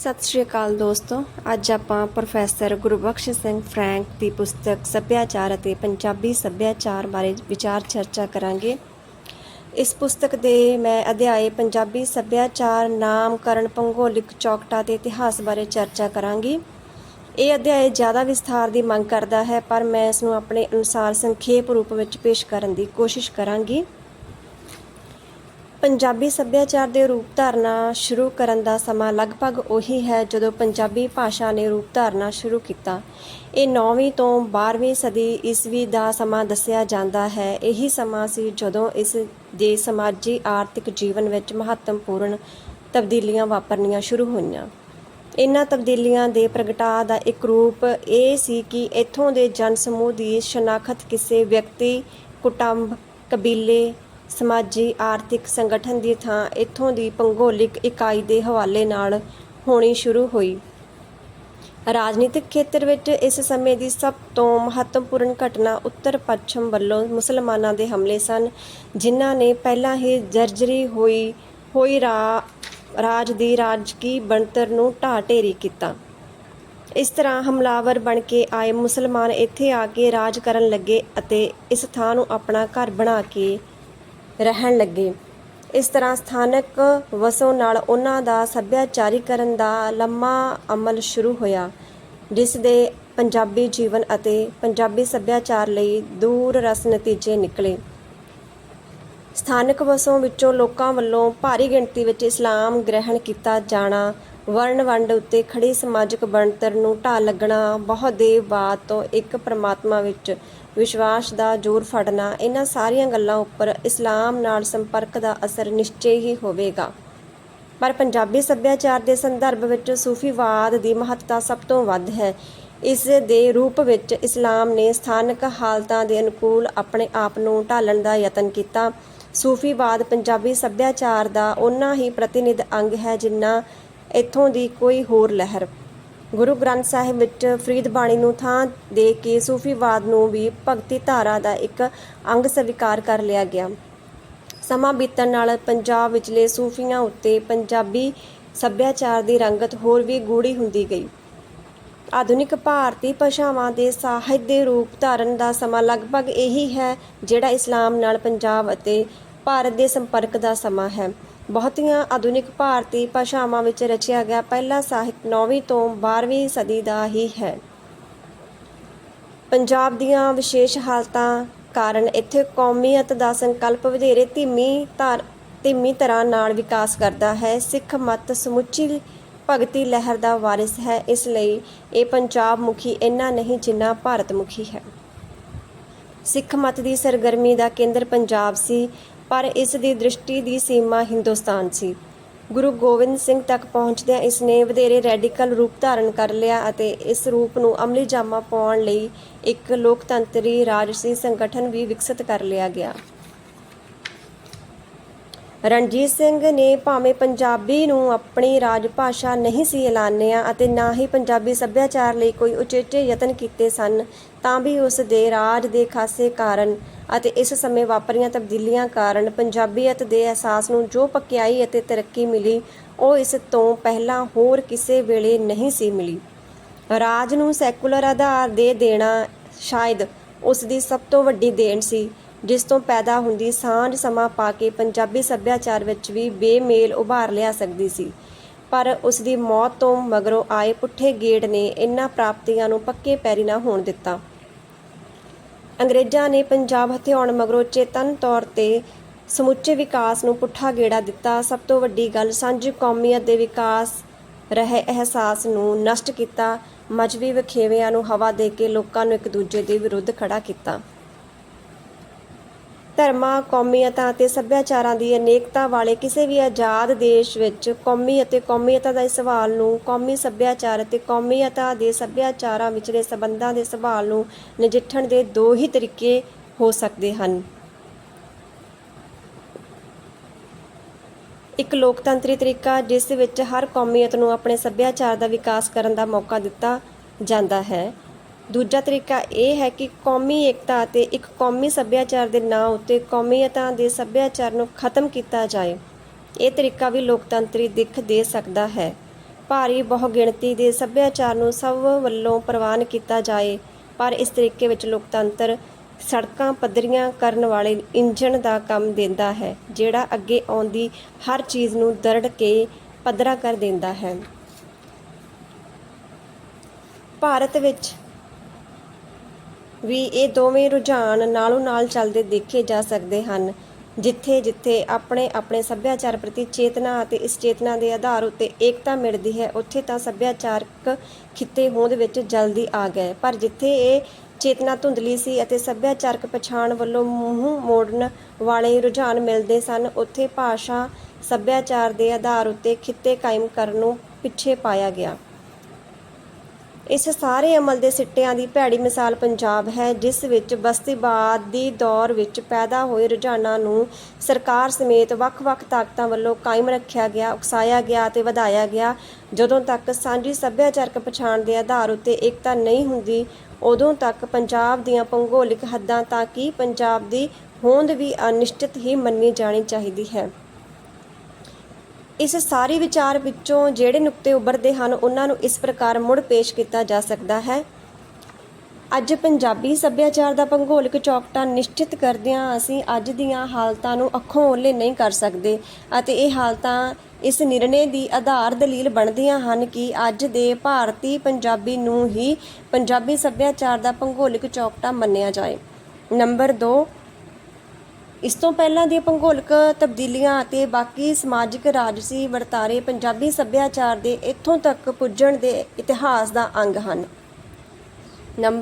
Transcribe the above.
ਸਤਿ ਸ਼੍ਰੀ ਅਕਾਲ ਦੋਸਤੋ। ਅੱਜ ਆਪਾਂ ਪ੍ਰੋਫੈਸਰ ਗੁਰਬਖਸ਼ ਸਿੰਘ ਫਰੈਂਕ ਦੀ ਪੁਸਤਕ ਸੱਭਿਆਚਾਰ ਅਤੇ ਪੰਜਾਬੀ ਸੱਭਿਆਚਾਰ ਬਾਰੇ ਵਿਚਾਰ ਚਰਚਾ ਕਰਾਂਗੇ। ਇਸ ਪੁਸਤਕ ਦੇ ਮੈਂ ਅਧਿਆਏ ਪੰਜਾਬੀ ਸੱਭਿਆਚਾਰ, ਨਾਮਕਰਨ, ਭੂਗੋਲਿਕ ਚੌਕਟਾ ਤੇ ਇਤਿਹਾਸ ਬਾਰੇ ਚਰਚਾ ਕਰਾਂਗੀ। ਇਹ ਅਧਿਆਇ ਜ਼ਿਆਦਾ ਵਿਸਥਾਰ ਦੀ ਮੰਗ ਕਰਦਾ ਹੈ, ਪਰ ਮੈਂ ਇਸ ਨੂੰ ਆਪਣੇ ਅਨੁਸਾਰ ਸੰਖੇਪ ਰੂਪ ਵਿੱਚ ਪੇਸ਼ ਕਰਨ ਦੀ ਕੋਸ਼ਿਸ਼ ਕਰਾਂਗੀ। ਪੰਜਾਬੀ ਸੱਭਿਆਚਾਰ ਦੇ ਰੂਪ ਧਾਰਨਾ ਸ਼ੁਰੂ ਕਰਨ ਦਾ ਸਮਾਂ ਲਗਭਗ ਉਹੀ ਹੈ ਜਦੋਂ ਪੰਜਾਬੀ ਭਾਸ਼ਾ ਨੇ ਰੂਪ ਧਾਰਨਾ ਸ਼ੁਰੂ ਕੀਤਾ। ਇਹ 9ਵੀਂ ਤੋਂ 12ਵੀਂ ਸਦੀ ਈਸਵੀ ਦਾ ਸਮਾਂ ਦੱਸਿਆ ਜਾਂਦਾ ਹੈ। ਇਹੀ ਸਮਾਂ ਸੀ ਜਦੋਂ ਇਸ ਦੇ ਸਮਾਜੀ ਆਰਥਿਕ ਜੀਵਨ ਵਿੱਚ ਮਹੱਤਵਪੂਰਨ ਤਬਦੀਲੀਆਂ ਵਾਪਰਨੀਆਂ ਸ਼ੁਰੂ ਹੋਈਆਂ। ਇਨ੍ਹਾਂ ਤਬਦੀਲੀਆਂ ਦੇ ਪ੍ਰਗਟਾਅ ਦਾ ਇੱਕ ਰੂਪ ਇਹ ਸੀ ਕਿ ਇੱਥੋਂ ਦੇ ਜਨ ਸਮੂਹ ਦੀ ਸ਼ਨਾਖਤ ਕਿਸੇ ਵਿਅਕਤੀ, ਕੁਟੰਬ, ਕਬੀਲੇ ਸਮਾਜੀ ਆਰਥਿਕ ਸੰਗਠਨ ਦੀ ਥਾਂ ਇੱਥੋਂ ਦੀ ਭੂਗੋਲਿਕ ਇਕਾਈ ਦੇ ਹਵਾਲੇ ਨਾਲ ਹੋਣੀ ਸ਼ੁਰੂ ਹੋਈ। ਰਾਜਨੀਤਿਕ ਖੇਤਰ ਵਿੱਚ ਇਸ ਸਮੇਂ ਦੀ ਸਭ ਤੋਂ ਮਹੱਤਵਪੂਰਨ ਘਟਨਾ ਉੱਤਰ ਪੱਛਮ ਵੱਲੋਂ ਮੁਸਲਮਾਨਾਂ ਦੇ ਹਮਲੇ ਸਨ, ਜਿਨ੍ਹਾਂ ਨੇ ਪਹਿਲਾਂ ਹੀ ਜਰਜਰੀ ਹੋਈ ਹੋਈ ਰਾਜ ਦੀ ਰਾਜਕੀ ਬਣਤਰ ਨੂੰ ਢਾਹ ਢੇਰੀ ਕੀਤਾ। ਇਸ ਤਰ੍ਹਾਂ ਹਮਲਾਵਰ ਬਣ ਕੇ ਆਏ ਮੁਸਲਮਾਨ ਇੱਥੇ ਆ ਕੇ ਰਾਜ ਕਰਨ ਲੱਗੇ ਅਤੇ ਇਸ ਥਾਂ ਨੂੰ ਆਪਣਾ ਘਰ ਬਣਾ ਕੇ ਰਹਿਣ ਲੱਗੇ। ਇਸ ਤਰ੍ਹਾਂ ਸਥਾਨਕ ਵਸੋਂ ਨਾਲ ਉਹਨਾਂ ਦਾ ਸੱਭਿਆਚਾਰੀਕਰਨ ਦਾ ਲੰਮਾ ਅਮਲ ਸ਼ੁਰੂ ਹੋਇਆ, ਜਿਸ ਦੇ ਪੰਜਾਬੀ ਜੀਵਨ ਅਤੇ ਪੰਜਾਬੀ ਸੱਭਿਆਚਾਰ ਲਈ ਦੂਰ ਰਸ ਨਤੀਜੇ ਨਿਕਲੇ। ਸਥਾਨਕ ਵਸੋਂ ਵਿੱਚੋਂ ਲੋਕਾਂ ਵੱਲੋਂ ਭਾਰੀ ਗਿਣਤੀ ਵਿੱਚ ਇਸਲਾਮ ਗ੍ਰਹਿਣ ਕੀਤਾ ਜਾਣਾ, ਵਰਣ ਵੰਡ ਉੱਤੇ ਖੜੀ ਸਮਾਜਿਕ ਬਣਤਰ ਨੂੰ ਢਾਹ ਲੱਗਣਾ ਬਹੁਤ ਦੇਰ ਬਾਅਦ ਤੋਂ ਇੱਕ ਪ੍ਰਮਾਤਮਾ ਵਿੱਚ ਵਿਸ਼ਵਾਸ ਦਾ ਜੋਰ ਫੜਨਾ, ਇਹਨਾਂ ਸਾਰੀਆਂ ਗੱਲਾਂ ਉੱਪਰ ਇਸਲਾਮ ਨਾਲ ਸੰਪਰਕ ਦਾ ਅਸਰ ਨਿਸ਼ਚੈ ਹੀ ਹੋਵੇਗਾ। ਪਰ ਪੰਜਾਬੀ ਸੱਭਿਆਚਾਰ ਦੇ ਸੰਦਰਭ ਵਿੱਚ ਸੂਫੀਵਾਦ ਦੀ ਮਹੱਤਤਾ ਸਭ ਤੋਂ ਵੱਧ ਹੈ। ਇਸ ਦੇ ਰੂਪ ਵਿੱਚ ਇਸਲਾਮ ਨੇ ਸਥਾਨਕ ਹਾਲਤਾਂ ਦੇ ਅਨੁਕੂਲ ਆਪਣੇ ਆਪ ਨੂੰ ਢਾਲਣ ਦਾ ਯਤਨ ਕੀਤਾ। ਸੂਫੀਵਾਦ ਪੰਜਾਬੀ ਸੱਭਿਆਚਾਰ ਦਾ ਓਨਾ ਹੀ ਪ੍ਰਤੀਨਿਧ ਅੰਗ ਹੈ ਜਿੰਨਾ ਇੱਥੋਂ ਦੀ ਕੋਈ ਹੋਰ ਲਹਿਰ। ਗੁਰੂ ਗ੍ਰੰਥ ਸਾਹਿਬ ਵਿੱਚ ਫਰੀਦ ਬਾਣੀ ਨੂੰ ਥਾਂ ਦੇ ਕੇ ਸੂਫੀਵਾਦ ਨੂੰ ਵੀ ਭਗਤੀ ਧਾਰਾ ਦਾ ਇੱਕ ਅੰਗ ਸਵੀਕਾਰ ਕਰ ਲਿਆ ਗਿਆ। ਸਮਾਂ ਬੀਤਣ ਨਾਲ ਪੰਜਾਬ ਵਿਚਲੇ ਸੂਫੀਆਂ ਉੱਤੇ ਪੰਜਾਬੀ ਸੱਭਿਆਚਾਰ ਦੀ ਰੰਗਤ ਹੋਰ ਵੀ ਗੂੜੀ ਹੁੰਦੀ ਗਈ। ਆਧੁਨਿਕ ਭਾਰਤੀ ਭਾਸ਼ਾਵਾਂ ਦੇ ਸਾਹਿਤ ਦੇ ਰੂਪ ਧਾਰਨ ਦਾ ਸਮਾਂ ਲਗਭਗ ਇਹੀ ਹੈ ਜਿਹੜਾ ਇਸਲਾਮ ਨਾਲ ਪੰਜਾਬ ਅਤੇ ਭਾਰਤ ਦੇ ਸੰਪਰਕ ਦਾ ਸਮਾਂ ਹੈ। ਬਹੁਤੀਆਂ ਆਧੁਨਿਕ ਭਾਰਤੀ ਭਾਸ਼ਾਵਾਂ ਵਿੱਚ ਰਚਿਆ ਗਿਆ ਪਹਿਲਾ ਸਾਹਿਤ 9ਵੀਂ ਤੋਂ 12ਵੀਂ ਸਦੀ ਦਾ ਹੀ ਹੈ। ਪੰਜਾਬ ਦੀਆਂ ਵਿਸ਼ੇਸ਼ ਹਾਲਤਾਂ ਕਾਰਨ ਇੱਥੇ ਕੌਮੀਅਤ ਦਾ ਸੰਕਲਪ ਵਧੇਰੇ ਧੀਮੀ ਧਾਰ, ਧੀਮੀ ਤਰ੍ਹਾਂ ਨਾਲ ਵਿਕਾਸ ਕਰਦਾ ਹੈ। ਸਿੱਖ ਮਤ ਸਮੁੱਚੀ ਭਗਤੀ ਲਹਿਰ ਦਾ ਵਾਰਿਸ ਹੈ। ਇਸ ਲਈ ਇਹ ਪੰਜਾਬ ਮੁਖੀ ਇੰਨਾ ਨਹੀਂ ਜਿੰਨਾ ਭਾਰਤ ਮੁਖੀ ਹੈ। ਸਿੱਖ ਮਤ ਦੀ ਸਰਗਰਮੀ ਦਾ ਕੇਂਦਰ ਪੰਜਾਬ ਸੀ। ਪਰ ਇਸ ਦੀ ਦ੍ਰਿਸ਼ਟੀ ਦੀ ਸੀਮਾ ਹਿੰਦੁਸਤਾਨ ਸੀ। ਗੁਰੂ ਗੋਬਿੰਦ ਸਿੰਘ ਤੱਕ ਪਹੁੰਚਦਿਆਂ ਇਸ ਨੇ ਵਧੇਰੇ ਰੈਡੀਕਲ ਰੂਪ ਧਾਰਨ ਕਰ ਲਿਆ ਅਤੇ ਇਸ ਰੂਪ ਨੂੰ ਅਮਲੀ ਜਾਮਾ ਪਾਉਣ ਲਈ ਇੱਕ ਲੋਕਤੰਤਰੀ ਰਾਜਸੀ ਸੰਗਠਨ ਵੀ ਵਿਕਸਿਤ ਕਰ ਲਿਆ ਗਿਆ। ਰਣਜੀਤ ਸਿੰਘ ਨੇ ਭਾਵੇਂ ਪੰਜਾਬੀ ਨੂੰ ਆਪਣੀ ਰਾਜ ਭਾਸ਼ਾ ਨਹੀਂ ਸੀ ਐਲਾਨਿਆ ਅਤੇ ਨਾ ਹੀ ਪੰਜਾਬੀ ਸੱਭਿਆਚਾਰ ਲਈ ਕੋਈ ਉਚੇਚੇ ਯਤਨ ਕੀਤੇ ਸਨ, ਤਾਂ ਵੀ ਉਸ ਦੇ ਰਾਜ ਦੇ ਖਾਸੇ ਕਾਰਨ ਅਤੇ ਇਸ ਸਮੇਂ ਵਾਪਰੀਆਂ ਤਬਦੀਲੀਆਂ ਕਾਰਨ ਪੰਜਾਬੀਅਤ ਦੇ ਅਹਿਸਾਸ ਨੂੰ ਜੋ ਪਕਿਆਈ ਅਤੇ ਤਰੱਕੀ ਮਿਲੀ, ਉਹ ਇਸ ਤੋਂ ਪਹਿਲਾਂ ਹੋਰ ਕਿਸੇ ਵੇਲੇ ਨਹੀਂ ਸੀ ਮਿਲੀ। ਰਾਜ ਨੂੰ ਸੈਕੂਲਰ ਆਧਾਰ ਦੇ ਦੇਣਾ ਸ਼ਾਇਦ ਉਸ ਦੀ ਸਭ ਤੋਂ ਵੱਡੀ ਦੇਣ ਸੀ, ਜਿਸ ਤੋਂ ਪੈਦਾ ਹੁੰਦੀ ਸਾਂਝ ਸਮਾਂ ਪਾ ਕੇ ਪੰਜਾਬੀ ਸੱਭਿਆਚਾਰ ਵਿੱਚ ਵੀ ਬੇਮੇਲ ਉਭਾਰ ਲਿਆ ਸਕਦੀ ਸੀ। ਪਰ ਉਸ ਦੀ ਮੌਤ ਤੋਂ ਮਗਰੋਂ ਆਏ ਪੁੱਠੇ ਗੇੜ ਨੇ ਇਨ੍ਹਾਂ ਪ੍ਰਾਪਤੀਆਂ ਨੂੰ ਪੱਕੇ ਪੈਰੀ ਨਾ ਹੋਣ ਦਿੱਤਾ। ਅੰਗਰੇਜ਼ਾਂ ਨੇ ਪੰਜਾਬ ਹਥਿਆਉਣ ਮਗਰੋਂ ਚੇਤਨ ਤੌਰ ਤੇ ਸਮੁੱਚੇ ਵਿਕਾਸ ਨੂੰ ਪੁੱਠਾ ਗੇੜਾ ਦਿੱਤਾ। ਸਭ ਤੋਂ ਵੱਡੀ ਗੱਲ, ਸਾਂਝੀ ਕੌਮੀਅਤ ਦੇ ਵਿਕਾਸ ਰਹੇ ਅਹਿਸਾਸ ਨੂੰ ਨਸ਼ਟ ਕੀਤਾ। ਮਜਬੀ ਵਿਖੇਵਿਆਂ ਨੂੰ ਹਵਾ ਦੇ ਕੇ ਲੋਕਾਂ ਨੂੰ ਇੱਕ ਦੂਜੇ ਦੇ ਵਿਰੁੱਧ ਖੜਾ ਕੀਤਾ। ਧਰਮਾਂ, ਕੌਮੀਅਤਾਂ ਅਤੇ ਸੱਭਿਆਚਾਰਾਂ ਦੀ ਅਨੇਕਤਾ ਵਾਲੇ ਕਿਸੇ ਵੀ ਆਜ਼ਾਦ ਦੇਸ਼ ਵਿੱਚ ਕੌਮੀ ਅਤੇ ਕੌਮੀਅਤਾਂ ਦੇ ਸਵਾਲ ਨੂੰ ਕੌਮੀ ਸੱਭਿਆਚਾਰ ਅਤੇ ਕੌਮੀਅਤਾਂ ਦੇ ਸੱਭਿਆਚਾਰਾਂ ਵਿਚਲੇ ਸਬੰਧਾਂ ਦੇ ਸਵਾਲ ਨੂੰ ਨਜਿੱਠਣ ਦੇ ਦੋ ਹੀ ਤਰੀਕੇ ਹੋ ਸਕਦੇ ਹਨ। ਇੱਕ ਲੋਕਤੰਤਰੀ ਤਰੀਕਾ, ਜਿਸ ਵਿੱਚ ਹਰ ਕੌਮੀਅਤ ਨੂੰ ਆਪਣੇ ਸੱਭਿਆਚਾਰ ਦਾ ਵਿਕਾਸ ਕਰਨ ਦਾ ਮੌਕਾ ਦਿੱਤਾ ਜਾਂਦਾ ਹੈ। ਦੂਜਾ ਤਰੀਕਾ ਇਹ ਹੈ ਕਿ ਕੌਮੀ ਏਕਤਾ ਅਤੇ ਇੱਕ ਕੌਮੀ ਸੱਭਿਆਚਾਰ ਦੇ ਨਾਂ ਉੱਤੇ ਕੌਮੀਅਤਾਂ ਦੇ ਸੱਭਿਆਚਾਰ ਨੂੰ ਖਤਮ ਕੀਤਾ ਜਾਏ। ਇਹ ਤਰੀਕਾ ਵੀ ਲੋਕਤੰਤਰੀ ਦਿੱਖ ਦੇ ਸਕਦਾ ਹੈ। ਭਾਰੀ ਬਹੁਗਿਣਤੀ ਦੇ ਸੱਭਿਆਚਾਰ ਨੂੰ ਸਭ ਵੱਲੋਂ ਪ੍ਰਵਾਨ ਕੀਤਾ ਜਾਏ, ਪਰ ਇਸ ਤਰੀਕੇ ਵਿੱਚ ਲੋਕਤੰਤਰ ਸੜਕਾਂ ਪੱਧਰੀਆਂ ਕਰਨ ਵਾਲੇ ਇੰਜਣ ਦਾ ਕੰਮ ਦਿੰਦਾ ਹੈ, ਜਿਹੜਾ ਅੱਗੇ ਆਉਂਦੀ ਹਰ ਚੀਜ਼ ਨੂੰ ਦਰੜ ਕੇ ਪੱਧਰਾ ਕਰ ਦਿੰਦਾ ਹੈ। ਭਾਰਤ ਵਿੱਚ ਵੀ ਇਹ ਦੋਵੇਂ ਰੁਝਾਨ ਨਾਲੋਂ ਨਾਲ ਚੱਲਦੇ ਦੇਖੇ ਜਾ ਸਕਦੇ ਹਨ, ਜਿੱਥੇ ਜਿੱਥੇ ਆਪਣੇ ਆਪਣੇ ਸੱਭਿਆਚਾਰ ਪ੍ਰਤੀ ਚੇਤਨਾ ਅਤੇ ਇਸ ਚੇਤਨਾ ਦੇ ਆਧਾਰ ਉੱਤੇ ਏਕਤਾ ਮਿਲਦੀ ਹੈ, ਉੱਥੇ ਤਾਂ ਸੱਭਿਆਚਾਰਕ ਖਿੱਤੇ ਹੋਂਦ ਵਿੱਚ ਜਲਦੀ ਆ ਗਏ। ਪਰ ਜਿੱਥੇ ਇਹ ਚੇਤਨਾ ਧੁੰਦਲੀ ਸੀ ਅਤੇ ਸੱਭਿਆਚਾਰਕ ਪਛਾਣ ਵੱਲੋਂ ਮੂੰਹ ਮੋੜਨ ਵਾਲੇ ਰੁਝਾਨ ਮਿਲਦੇ ਸਨ, ਉੱਥੇ ਭਾਸ਼ਾ ਸੱਭਿਆਚਾਰ ਦੇ ਆਧਾਰ ਉੱਤੇ ਖਿੱਤੇ ਕਾਇਮ ਕਰਨ ਨੂੰ ਪਿੱਛੇ ਪਾਇਆ ਗਿਆ। ਇਸ ਸਾਰੇ ਅਮਲ ਦੇ ਸਿੱਟਿਆਂ ਦੀ ਭੈੜੀ ਮਿਸਾਲ ਪੰਜਾਬ ਹੈ, ਜਿਸ ਵਿੱਚ ਬਸਤੀਵਾਦ ਦੀ ਦੌਰ ਵਿੱਚ ਪੈਦਾ ਹੋਏ ਰੁਝਾਨਾਂ ਨੂੰ ਸਰਕਾਰ ਸਮੇਤ ਵੱਖ-ਵੱਖ ਤਾਕਤਾਂ ਵੱਲੋਂ ਕਾਇਮ ਰੱਖਿਆ ਗਿਆ, ਉਕਸਾਇਆ ਗਿਆ ਅਤੇ ਵਧਾਇਆ ਗਿਆ। ਜਦੋਂ ਤੱਕ ਸਾਂਝੀ ਸੱਭਿਆਚਾਰਕ ਪਛਾਣ ਦੇ ਆਧਾਰ ਉੱਤੇ ਏਕਤਾ ਨਹੀਂ ਹੁੰਦੀ, ਉਦੋਂ ਤੱਕ ਪੰਜਾਬ ਦੀਆਂ ਭੂਗੋਲਿਕ ਹੱਦਾਂ ਤਾਂ ਕਿ ਪੰਜਾਬ ਦੀ ਹੋਂਦ ਵੀ ਅਨਿਸ਼ਚਿਤ ਹੀ ਮੰਨੀ ਜਾਣੀ ਚਾਹੀਦੀ ਹੈ। ਇਸ ਸਾਰੇ ਵਿਚਾਰ ਵਿੱਚੋਂ ਜਿਹੜੇ ਨੁਕਤੇ ਉੱਭਰਦੇ ਹਨ, ਉਹਨਾਂ ਨੂੰ ਇਸ ਪ੍ਰਕਾਰ ਮੁੜ ਪੇਸ਼ ਕੀਤਾ ਜਾ ਸਕਦਾ ਹੈ। ਅੱਜ ਪੰਜਾਬੀ ਸੱਭਿਆਚਾਰ ਦਾ ਭੂਗੋਲਿਕ ਚੌਕਟਾ ਨਿਸ਼ਚਿਤ ਕਰਦਿਆਂ ਅਸੀਂ ਅੱਜ ਦੀਆਂ ਹਾਲਤਾਂ ਨੂੰ ਅੱਖੋਂ ਓਲੇ ਨਹੀਂ ਕਰ ਸਕਦੇ ਅਤੇ ਇਹ ਹਾਲਤਾਂ ਇਸ ਨਿਰਣੇ ਦੀ ਆਧਾਰ ਦਲੀਲ ਬਣਦੀਆਂ ਹਨ ਕਿ ਅੱਜ ਦੇ ਭਾਰਤੀ ਪੰਜਾਬੀ ਨੂੰ ਹੀ ਪੰਜਾਬੀ ਸੱਭਿਆਚਾਰ ਦਾ ਭੂਗੋਲਿਕ ਚੌਕਟਾ ਮੰਨਿਆ ਜਾਏ। ਨੰਬਰ 2 ਇਸ ਤੋਂ ਪਹਿਲਾਂ ਦੀਆਂ ਭੂਗੋਲਿਕ ਤਬਦੀਲੀਆਂ ਅਤੇ ਬਾਕੀ ਸਮਾਜਿਕ ਰਾਜਸੀ ਵਰਤਾਰੇ ਪੰਜਾਬੀ ਸੱਭਿਆਚਾਰ ਦੇ ਇੱਥੋਂ ਤੱਕ ਪੁੱਜਣ ਦੇ ਇਤਿਹਾਸ ਦਾ ਅੰਗ ਹਨ।